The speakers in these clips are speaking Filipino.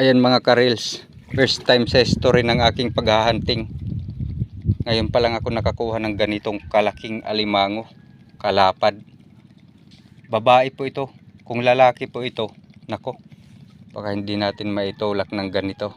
Ayan mga karels, first time sa history ng aking paghahunting. Ngayon pa lang ako nakakuha ng ganitong kalaking alimango, kalapad. Babae po ito. Kung lalaki po ito, nako, baka hindi natin maitulak ng ganito.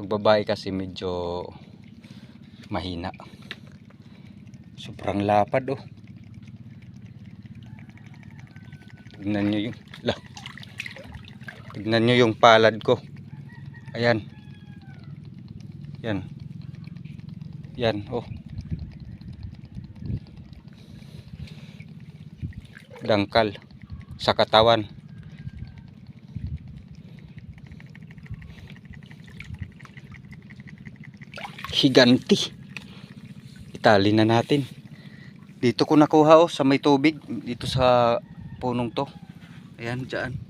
Pag babae kasi medyo mahina. Sobrang lapad oh. Tignan nyo yung, la, tignan nyo yung palad ko. Ayan. Yan. Yan, oh. Dangkal sa katawan. Higanti. Itali na natin. Dito ko nakuha oh, sa may tubig. Dito sa punong to. Ayan, dyan.